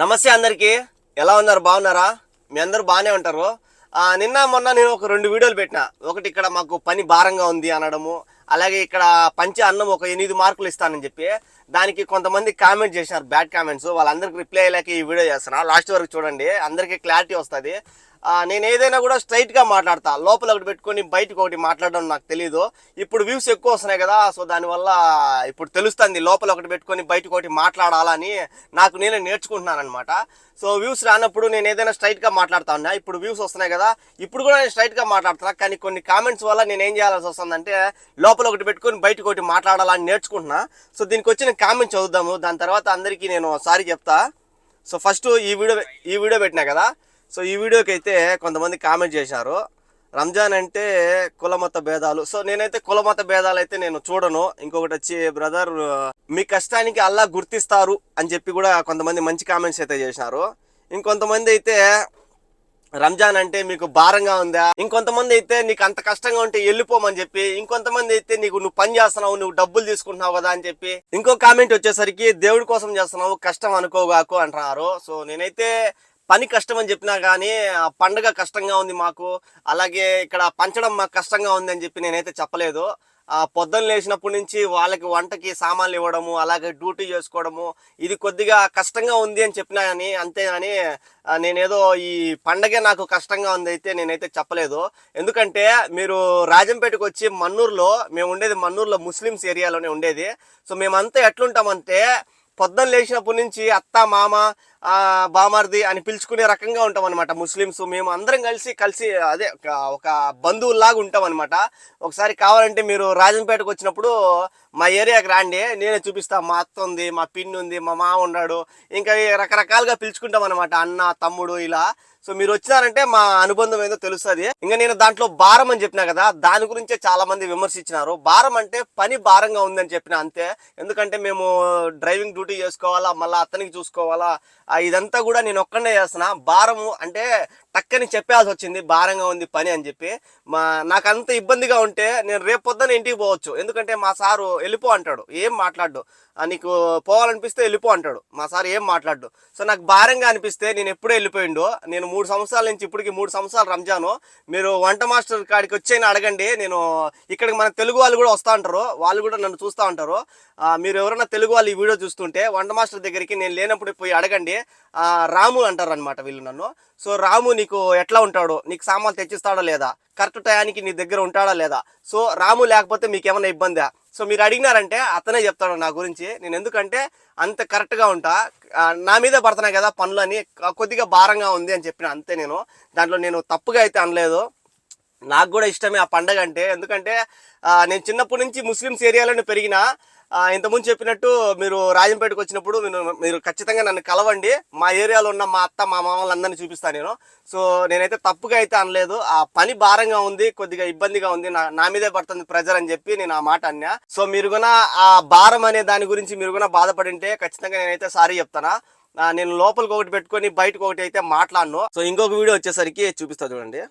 నమస్తే అందరికీ. ఎలా ఉన్నారు? బాగున్నారా? మీ అందరూ బాగానే ఉంటారు. నిన్న మొన్న నేను ఒక రెండు వీడియోలు పెట్టిన. ఒకటి ఇక్కడ మాకు పని భారంగా ఉంది అనడము అలాగే ఇక్కడ పంచే అన్నం ఒక ఎనిమిది మార్కులు ఇస్తానని చెప్పి దానికి కొంతమంది కామెంట్ చేసినారు బ్యాడ్ కామెంట్స్. వాళ్ళందరికి రిప్లై అయ్యాక ఈ వీడియో చేస్తున్నా. లాస్ట్ వరకు చూడండి అందరికీ క్లారిటీ వస్తుంది. నేను ఏదైనా కూడా స్ట్రైట్గా మాట్లాడతా. లోపల ఒకటి పెట్టుకొని బయటకు ఒకటి మాట్లాడడం నాకు తెలియదు ఇప్పుడు వ్యూస్ ఎక్కువ వస్తున్నాయి కదా సో దానివల్ల ఇప్పుడు తెలుస్తుంది లోపల ఒకటి పెట్టుకొని బయటకు ఒకటి మాట్లాడాలని నాకు నేనే నేర్చుకుంటున్నాను అనమాట సో వ్యూస్ రానప్పుడు నేను ఏదైనా స్ట్రైట్గా మాట్లాడుతా ఉన్నా. ఇప్పుడు వ్యూస్ వస్తున్నాయి కదా ఇప్పుడు కూడా నేను స్ట్రైట్గా మాట్లాడుతున్నా. కానీ కొన్ని కామెంట్స్ వల్ల నేను ఏం చేయాల్సి వస్తుందంటే లోపల ఒకటి పెట్టుకొని బయటకు ఒకటి మాట్లాడాలని నేర్చుకుంటున్నా. సో దీనికి వచ్చిన కామెంట్స్ చదువుదాము. దాని తర్వాత అందరికీ నేను సారీ చెప్తా. సో ఫస్ట్ ఈ వీడియో ఈ వీడియో పెట్టినా కదా సో ఈ వీడియోకి అయితే కొంతమంది కామెంట్ చేశారు. రంజాన్ అంటే కులమత భేదాలు. సో నేనైతే కులమత భేదాలు అయితే నేను చూడను. ఇంకొకటి వచ్చి బ్రదర్ మీ కష్టానికి అల్లా గుర్తిస్తారు అని చెప్పి కూడా కొంతమంది మంచి కామెంట్స్ అయితే చేసినారు ఇంకొంతమంది అయితే రంజాన్ అంటే మీకు భారంగా ఉందా? ఇంకొంతమంది అయితే నీకు అంత కష్టంగా ఉంటే వెళ్ళిపోమని చెప్పి. ఇంకొంతమంది అయితే నీకు నువ్వు పని చేస్తున్నావు నువ్వు డబ్బులు తీసుకుంటున్నావు కదా అని చెప్పి. ఇంకో కామెంట్ వచ్చేసరికి దేవుడి కోసం చేస్తున్నావు కష్టం అనుకోగాకు అంటున్నారు. సో నేనైతే పని కష్టం అని చెప్పినా కానీ ఆ పండగ కష్టంగా ఉంది మాకు. అలాగే ఇక్కడ పంచడం మాకు కష్టంగా ఉంది అని చెప్పి నేనైతే చెప్పలేదు. పొద్దున్న లేచినప్పటి నుంచి వాళ్ళకి వంటకి సామాన్లు ఇవ్వడము అలాగే డ్యూటీ చేసుకోవడము ఇది కొద్దిగా కష్టంగా ఉంది అని చెప్పినా కానీ అంతేగాని నేనేదో ఈ పండగే నాకు కష్టంగా ఉంది అయితే నేనైతే చెప్పలేదు. ఎందుకంటే మీరు రాజంపేటకు వచ్చి మన్నూరులో మేము ఉండేది మన్నూరులో ముస్లిమ్స్ ఏరియాలోనే ఉండేది. సో మేమంతా ఎట్లుంటామంటే పొద్దున్న లేచినప్పటి నుంచి అత్త మామ బామర్ది అని పిలుచుకునే రకంగా ఉంటాం అనమాట ముస్లిమ్స్ మేము అందరం కలిసి కలిసి అదే ఒక- బంధువుల్లాగా ఉంటాం అనమాట ఒకసారి కావాలంటే మీరు రాజంపేటకు వచ్చినప్పుడు మా ఏరియాకి రాండి నేనే చూపిస్తా. మా అత్త ఉంది మా పిన్ని ఉంది మా మామ ఉన్నాడు. ఇంకా రకరకాలుగా పిలుచుకుంటాం అనమాట అన్న తమ్ముడు ఇలా. సో మీరు వచ్చినారంటే మా అనుబంధం ఏదో తెలుస్తుంది. ఇంకా నేను దాంట్లో భారం అని చెప్పినా కదా దాని గురించే చాలా మంది విమర్శించినారు. భారం అంటే పని భారంగా ఉందని చెప్పిన అంతే. ఎందుకంటే మేము డ్రైవింగ్ డ్యూటీ చేసుకోవాలా మళ్ళీ అతనికి చూసుకోవాలా ఇదంతా కూడా నేను ఒక్కడే చేస్తున్నా. భారము అంటే టక్కని చెప్పాల్సి వచ్చింది భారంగా ఉంది పని అని చెప్పి. మా నాకు అంత ఇబ్బందిగా ఉంటే నేను రేపు పొద్దున ఇంటికి పోవచ్చు. ఎందుకంటే మా సారు వెళ్ళిపో అంటాడు. ఏం మాట్లాడు నీకు పోవాలనిపిస్తే వెళ్ళిపో అంటాడు. మా సార్ ఏం మాట్లాడు సో నాకు భారంగా అనిపిస్తే నేను ఎప్పుడూ వెళ్ళిపోయిండు. నేను మూడు సంవత్సరాల నుంచి ఇప్పటికి మూడు సంవత్సరాలు రంజాను. మీరు వంట మాస్టర్ కాడికి వచ్చి అడగండి. నేను ఇక్కడికి మన తెలుగు వాళ్ళు కూడా వస్తూ ఉంటారు వాళ్ళు కూడా నన్ను చూస్తూ ఉంటారు మీరు ఎవరైనా తెలుగు వాళ్ళు ఈ వీడియో చూస్తుంటే వంట మాస్టర్ దగ్గరికి నేను లేనప్పుడు పోయి అడగండి. రాము అంటారు అనమాట వీళ్ళు నన్ను. సో రాము నీకు ఎట్లా ఉంటాడు? నీకు సామాన్లు తెచ్చిస్తాడా లేదా? కరెక్ట్ టయానికి నీ దగ్గర ఉంటాడా లేదా? సో రాము లేకపోతే మీకు ఏమైనా ఇబ్బందా? సో మీరు అడిగినారంటే అతనే చెప్తాడు నా గురించి. నేను ఎందుకంటే అంత కరెక్ట్గా ఉంటా. నా మీదే పడుతున్నాయి కదా పనులని కొద్దిగా భారంగా ఉంది అని చెప్పిన అంతే నేను. దాంట్లో నేను తప్పుగా అయితే అనలేదు. నాకు కూడా ఇష్టమే ఆ పండగ అంటే. ఎందుకంటే నేను చిన్నప్పటి నుంచి ముస్లిమ్స్ ఏరియాలోనే పెరిగిన ఇంతకుముందు చెప్పినట్టు మీరు రాజంపేటకు వచ్చినప్పుడు మీరు మీరు ఖచ్చితంగా నన్ను కలవండి. మా ఏరియాలో ఉన్న మా అత్త మా మామలందరినీ చూపిస్తాను నేను. సో నేనైతే తప్పుగా అయితే అనలేదు. ఆ పని భారంగా ఉంది కొద్దిగా ఇబ్బందిగా ఉంది. నా నా మీదే పడుతుంది ప్రెజర్ అని చెప్పి నేను ఆ మాట అన్నా. సో మీరు కూడా ఆ భారం అనే దాని గురించి మీరు కూడా బాధపడి ఉంటే ఖచ్చితంగా నేనైతే సారీ చెప్తానా. నేను లోపలికి ఒకటి పెట్టుకొని బయటకు ఒకటి అయితే మాట్లాడను. సో ఇంకొక వీడియో వచ్చేసరికి చూపిస్తా చూడండి.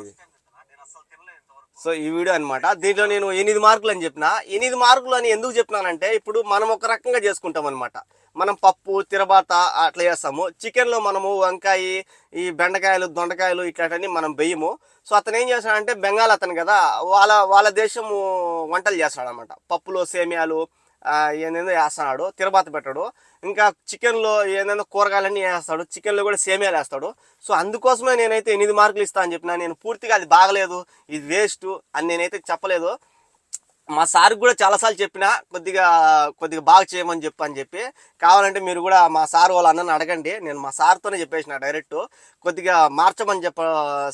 ఇది. సో ఈ వీడియో అనమాట దీంట్లో నేను ఎనిమిది మార్కులు అని చెప్పిన. ఎనిమిది మార్కులు అని ఎందుకు చెప్పినానంటే ఇప్పుడు మనం ఒక రకంగా చేసుకుంటాం అనమాట మనం పప్పు తిరబాత అట్లా చేస్తాము. చికెన్లో మనము వంకాయ ఈ బెండకాయలు దొండకాయలు ఇట్లాంటివన్నీ మనం వేయము. సో అతను ఏం చేస్తాడంటే బెంగాల్ అతను కదా వాళ్ళ వాళ్ళ దేశము వంటలు చేస్తాడనమాట పప్పులో సేమియాలు ఏందేందో వేస్తున్నాడు తిరుపతి పెట్టాడు. ఇంకా చికెన్లో ఏందేందో కూరగాయలన్నీ వేస్తాడు చికెన్లో కూడా సేమియాలు వేస్తాడు. సో అందుకోసమే నేనైతే ఎనిమిది మార్కులు ఇస్తా అని చెప్పిన నేను పూర్తిగా అది బాగలేదు ఇది వేస్ట్ అని నేనైతే చెప్పలేదు. మా సార్ కూడా చాలాసార్లు చెప్పిన కొద్దిగా కొద్దిగా బాగా చేయమని చెప్పు అని చెప్పి. కావాలంటే మీరు కూడా మా సార్ వాళ్ళ అన్నని అడగండి. నేను మా సార్తోనే చెప్పేసిన డైరెక్ట్. కొద్దిగా మార్చమని చెప్ప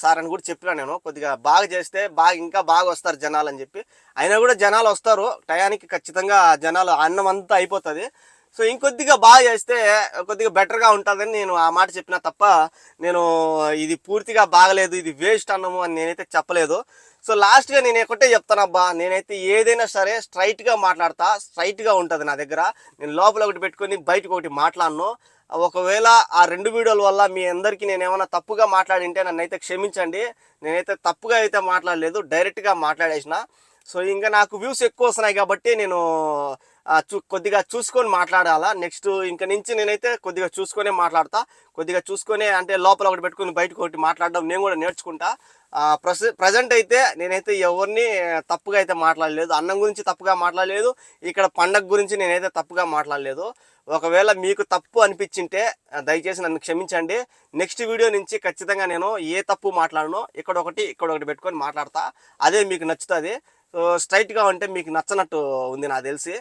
సార్ అని కూడా చెప్పిన నేను. కొద్దిగా బాగా చేస్తే బాగా ఇంకా బాగా వస్తారు జనాలు అని చెప్పి. అయినా కూడా జనాలు వస్తారు. టయానికి ఖచ్చితంగా జనాలు అన్నం అంతా అయిపోతుంది. సో ఇంకొద్దిగా బాగా చేస్తే కొద్దిగా బెటర్గా ఉంటుందని నేను ఆ మాట చెప్పిన తప్ప నేను ఇది పూర్తిగా బాగలేదు. ఇది వేస్ట్ అన్నము అని నేనైతే చెప్పలేదు. సో లాస్ట్గా నేను ఒకటే చెప్తానబ్బా నేనైతే ఏదైనా సరే స్ట్రైట్గా మాట్లాడతా స్ట్రైట్గా ఉంటుంది నా దగ్గర. నేను లోపల ఒకటి పెట్టుకొని బయటకు ఒకటి మాట్లాడను. ఒకవేళ ఆ రెండు వీడియోల వల్ల మీ అందరికీ నేను ఏమైనా తప్పుగా మాట్లాడింటే నన్ను అయితే క్షమించండి. నేనైతే తప్పుగా అయితే మాట్లాడలేదు డైరెక్ట్గా మాట్లాడేసిన. సో ఇంకా నాకు వ్యూస్ ఎక్కువ వస్తున్నాయి కాబట్టి నేను కొద్దిగా చూసుకొని మాట్లాడాలా? నెక్స్ట్ ఇంక నుంచి నేనైతే కొద్దిగా చూసుకొనే మాట్లాడతా. కొద్దిగా చూసుకొని అంటే లోపల ఒకటి పెట్టుకుని బయటకు ఒకటి మాట్లాడడం నేను కూడా నేర్చుకుంటా. ప్రజెంట్ అయితే నేనైతే ఎవరిని తప్పుగా అయితే మాట్లాడలేదు. అన్నం గురించి తప్పుగా మాట్లాడలేదు. ఇక్కడ పండగ గురించి నేనైతే తప్పుగా మాట్లాడలేదు. ఒకవేళ మీకు తప్పు అనిపించింటే దయచేసి నన్ను క్షమించండి. నెక్స్ట్ వీడియో నుంచి ఖచ్చితంగా నేను ఏ తప్పు మాట్లాడను ఇక్కడ ఒకటి ఇక్కడ ఒకటి పెట్టుకొని మాట్లాడతా. అదే మీకు నచ్చుతుంది. సో స్ట్రైట్గా ఉంటే మీకు నచ్చనట్టు ఉంది నాకు తెలిసి.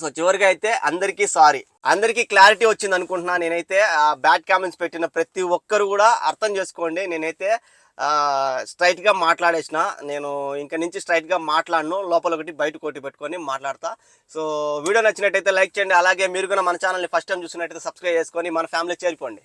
సో చివరిగా అయితే అందరికీ సారీ. అందరికీ క్లారిటీ వచ్చింది అనుకుంటున్నా. నేనైతే బ్యాడ్ కామెంట్స్ పెట్టిన ప్రతి ఒక్కరు కూడా అర్థం చేసుకోండి. నేనైతే స్ట్రైట్గా మాట్లాడేసిన. నేను ఇంక నుంచి స్ట్రైట్గా మాట్లాడను. లోపల ఒకటి బయట కొట్టి పెట్టుకొని మాట్లాడతా. సో వీడియో నచ్చినట్టయితే లైక్ చేయండి. అలాగే మీరు కూడా మన ఛానల్ని ఫస్ట్ టైం చూసినట్టయితే సబ్స్క్రైబ్ చేసుకొని మన ఫ్యామిలీ చేరిపోండి